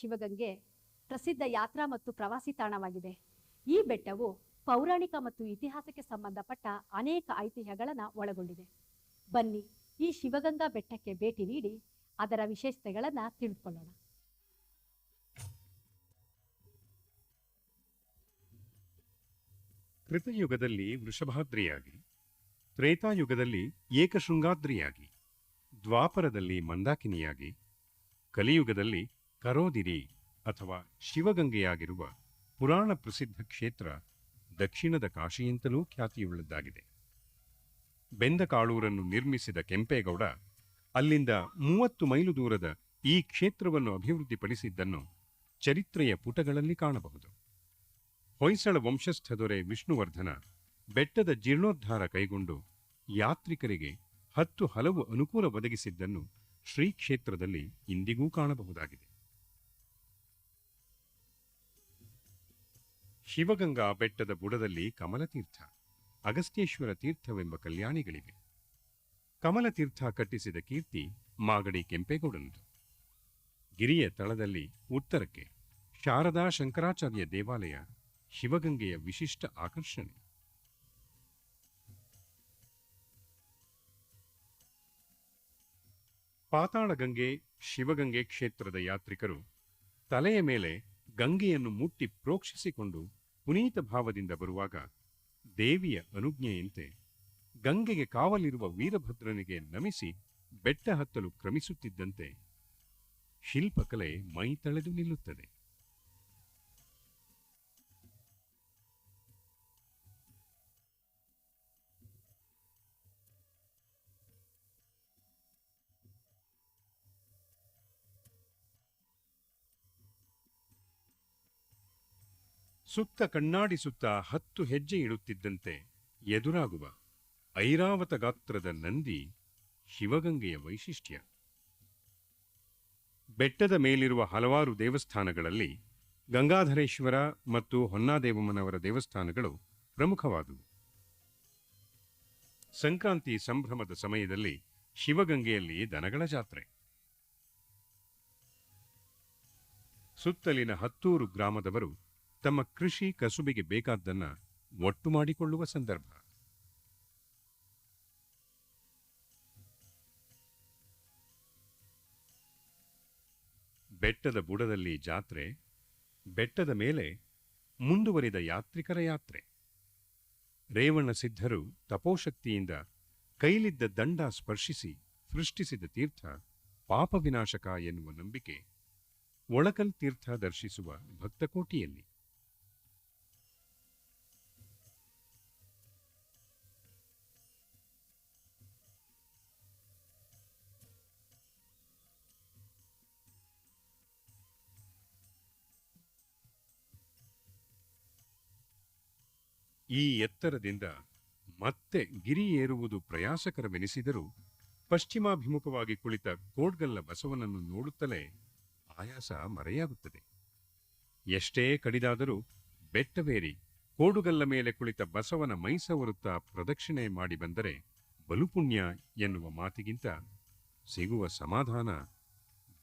ಶಿವಗಂಗೆ ಪ್ರಸಿದ್ಧ ಯಾತ್ರಾ ಮತ್ತು ಪ್ರವಾಸಿ ತಾಣವಾಗಿದೆ. ಈ ಬೆಟ್ಟವು ಪೌರಾಣಿಕ ಮತ್ತು ಇತಿಹಾಸಕ್ಕೆ ಸಂಬಂಧಪಟ್ಟ ಅನೇಕ ಐತಿಹ್ಯಗಳನ್ನು ಒಳಗೊಂಡಿದೆ. ಬನ್ನಿ ಈ ಶಿವಗಂಗಾ ಬೆಟ್ಟಕ್ಕೆ ಭೇಟಿ ನೀಡಿ ಅದರ ವಿಶೇಷತೆಗಳನ್ನು ತಿಳಿದುಕೊಳ್ಳೋಣ. ಕೃತಯುಗದಲ್ಲಿ ವೃಷಭಾದ್ರಿಯಾಗಿ, ತ್ರೇತಾಯುಗದಲ್ಲಿ ಏಕಶೃಂಗಾದ್ರಿಯಾಗಿ, ದ್ವಾಪರದಲ್ಲಿ ಮಂದಾಕಿನಿಯಾಗಿ, ಕಲಿಯುಗದಲ್ಲಿ ಕರೋದಿರಿ ಅಥವಾ ಶಿವಗಂಗೆಯಾಗಿರುವ ಪುರಾಣ ಪ್ರಸಿದ್ಧ ಕ್ಷೇತ್ರ ದಕ್ಷಿಣದ ಕಾಶಿಯಿಂದಲೂ ಖ್ಯಾತಿಯುಳ್ಳದ್ದಾಗಿದೆ. ಬೆಂದಕಾಳೂರನ್ನು ನಿರ್ಮಿಸಿದ ಕೆಂಪೇಗೌಡ ಅಲ್ಲಿಂದ ಮೂವತ್ತು ಮೈಲು ದೂರದ ಈ ಕ್ಷೇತ್ರವನ್ನು ಅಭಿವೃದ್ಧಿಪಡಿಸಿದ್ದನ್ನು ಚರಿತ್ರೆಯ ಪುಟಗಳಲ್ಲಿ ಕಾಣಬಹುದು. ಹೊಯ್ಸಳ ವಂಶಸ್ಥ ದೊರೆ ವಿಷ್ಣುವರ್ಧನ ಬೆಟ್ಟದ ಜೀರ್ಣೋದ್ಧಾರ ಕೈಗೊಂಡು ಯಾತ್ರಿಕರಿಗೆ ಹತ್ತು ಹಲವು ಅನುಕೂಲ ಒದಗಿಸಿದ್ದನ್ನು ಶ್ರೀ ಕ್ಷೇತ್ರದಲ್ಲಿ ಇಂದಿಗೂ ಕಾಣಬಹುದಾಗಿದೆ. ಶಿವಗಂಗಾ ಬೆಟ್ಟದ ಬುಡದಲ್ಲಿ ಕಮಲತೀರ್ಥ, ಅಗಸ್ತ್ಯೇಶ್ವರ ತೀರ್ಥವೆಂಬ ಕಲ್ಯಾಣಿಗಳಿವೆ. ಕಮಲತೀರ್ಥ ಕಟ್ಟಿಸಿದ ಕೀರ್ತಿ ಮಾಗಡಿ ಕೆಂಪೇಗೌಡನದು. ಗಿರಿಯ ತಳದಲ್ಲಿ ಉತ್ತರಕ್ಕೆ ಶಾರದಾ ಶಂಕರಾಚಾರ್ಯ ದೇವಾಲಯ ಶಿವಗಂಗೆಯ ವಿಶಿಷ್ಟ ಆಕರ್ಷಣೆ. ಪಾತಾಳಗಂಗೆ ಶಿವಗಂಗೆ ಕ್ಷೇತ್ರದ ಯಾತ್ರಿಕರು ತಲೆಯ ಮೇಲೆ ಗಂಗೆಯನ್ನು ಮುಟ್ಟಿ ಪ್ರೋಕ್ಷಿಸಿಕೊಂಡು ಪುನೀತ ಭಾವದಿಂದ ಬರುವಾಗ ದೇವಿಯ ಅನುಜ್ಞೆಯಂತೆ ಗಂಗೆಗೆ ಕಾವಲಿರುವ ವೀರಭದ್ರನಿಗೆ ನಮಿಸಿ ಬೆಟ್ಟ ಹತ್ತಲು ಕ್ರಮಿಸುತ್ತಿದ್ದಂತೆ ಶಿಲ್ಪಕಲೆ ಮೈ ತಳೆದು ನಿಲ್ಲುತ್ತದೆ. ಸುತ್ತ ಕಣ್ಣಾಡಿಸುತ್ತಾ ಹತ್ತು ಹೆಜ್ಜೆ ಇಡುತ್ತಿದ್ದಂತೆ ಎದುರಾಗುವ ಐರಾವತ ಗಾತ್ರದ ನಂದಿ ಶಿವಗಂಗೆಯ ವೈಶಿಷ್ಟ್ಯ. ಬೆಟ್ಟದ ಮೇಲಿರುವ ಹಲವಾರು ದೇವಸ್ಥಾನಗಳಲ್ಲಿ ಗಂಗಾಧರೇಶ್ವರ ಮತ್ತು ಹೊನ್ನಾದೇವಮ್ಮನವರ ದೇವಸ್ಥಾನಗಳು ಪ್ರಮುಖವಾದವು. ಸಂಕ್ರಾಂತಿ ಸಂಭ್ರಮದ ಸಮಯದಲ್ಲಿ ಶಿವಗಂಗೆಯಲ್ಲಿ ದನಗಳ ಜಾತ್ರೆ. ಸುತ್ತಲಿನ ಹತ್ತೂರು ಗ್ರಾಮದವರು ತಮ್ಮ ಕೃಷಿ ಕಸುಬಿಗೆ ಬೇಕಾದ್ದನ್ನ ಒಟ್ಟು ಮಾಡಿಕೊಳ್ಳುವ ಸಂದರ್ಭ. ಬೆಟ್ಟದ ಬುಡದಲ್ಲಿ ಜಾತ್ರೆ, ಬೆಟ್ಟದ ಮೇಲೆ ಮುಂದುವರಿದ ಯಾತ್ರಿಕರ ಯಾತ್ರೆ. ರೇವಣ ಸಿದ್ಧರು ತಪೋಶಕ್ತಿಯಿಂದ ಕೈಲಿದ್ದ ದಂಡ ಸ್ಪರ್ಶಿಸಿ ಸೃಷ್ಟಿಸಿದ ತೀರ್ಥ ಪಾಪವಿನಾಶಕ ಎನ್ನುವ ನಂಬಿಕೆ, ಒಳಕಲ್ ತೀರ್ಥ ದರ್ಶಿಸುವ ಭಕ್ತಕೋಟಿಯಲ್ಲಿ. ಈ ಎತ್ತರದಿಂದ ಮತ್ತೆ ಗಿರಿ ಏರುವುದು ಪ್ರಯಾಸಕರವೆನಿಸಿದರೂ ಪಶ್ಚಿಮಾಭಿಮುಖವಾಗಿ ಕುಳಿತ ಕೋಡ್ಗಲ್ಲ ಬಸವನನ್ನು ನೋಡುತ್ತಲೇ ಆಯಾಸ ಮರೆಯಾಗುತ್ತದೆ. ಎಷ್ಟೇ ಕಡಿದಾದರೂ ಬೆಟ್ಟವೇರಿ ಕೋಡುಗಲ್ಲ ಮೇಲೆ ಕುಳಿತ ಬಸವನ ಮೈಸವರುತ್ತಾ ಪ್ರದಕ್ಷಿಣೆ ಮಾಡಿ ಬಂದರೆ ಬಲುಪುಣ್ಯ ಎನ್ನುವ ಮಾತಿಗಿಂತ ಸಿಗುವ ಸಮಾಧಾನ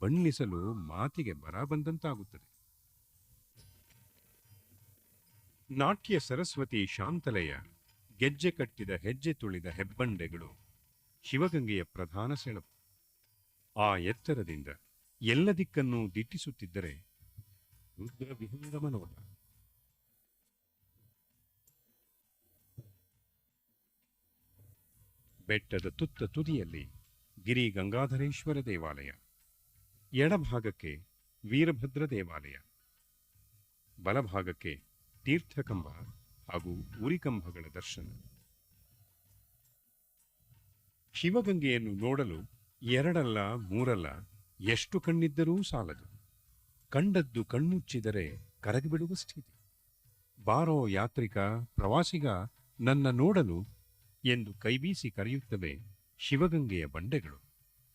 ಬಣ್ಣಿಸಲು ಮಾತಿಗೆ ಬರ ಬಂದಂತಾಗುತ್ತದೆ. ನಾಟ್ಯ ಸರಸ್ವತಿ ಶಾಂತಲಯ, ಗೆಜ್ಜೆ ಕಟ್ಟಿದ ಹೆಜ್ಜೆ ತುಳಿದ ಹೆಬ್ಬಂಡೆಗಳು, ಶಿವಗಂಗೆಯ ಪ್ರಧಾನ ಸೆಳವು ಆ ಎತ್ತರದಿಂದ ಎಲ್ಲ ದಿಕ್ಕನ್ನು ದಿಟ್ಟಿಸುತ್ತಿದ್ದರೆ ರುದ್ರ ವಿಹಂಗಮ ನೋಟ ಬೆಟ್ಟದ ತುತ್ತ ತುದಿಯಲ್ಲಿ ಗಿರಿ ಗಂಗಾಧರೇಶ್ವರ ದೇವಾಲಯ, ಎಡಭಾಗಕ್ಕೆ ವೀರಭದ್ರ ದೇವಾಲಯ, ಬಲಭಾಗಕ್ಕೆ ತೀರ್ಥಕಂಬ ಹಾಗೂ ಉರಿಕಂಬಗಳ ದರ್ಶನ. ಶಿವಗಂಗೆಯನ್ನು ನೋಡಲು ಎರಡಲ್ಲ, ಮೂರಲ್ಲ, ಎಷ್ಟು ಕಣ್ಣಿದ್ದರೂ ಸಾಲದು. ಕಂಡದ್ದು ಕಣ್ಣುಚ್ಚಿದರೆ ಕರಗಿಬಿಡುವ ಸ್ಥಿತಿ. ಬಾರೋ ಯಾತ್ರಿಕ, ಪ್ರವಾಸಿಗ ನನ್ನ ನೋಡಲು ಎಂದು ಕೈಬೀಸಿ ಕರೆಯುತ್ತವೆ ಶಿವಗಂಗೆಯ ಬಂಡೆಗಳು.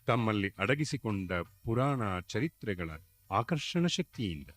ತಮ್ಮಲ್ಲಿ ಅಡಗಿಸಿಕೊಂಡ ಪುರಾಣ ಚರಿತ್ರೆಗಳ ಆಕರ್ಷಣ ಶಕ್ತಿಯಿಂದ.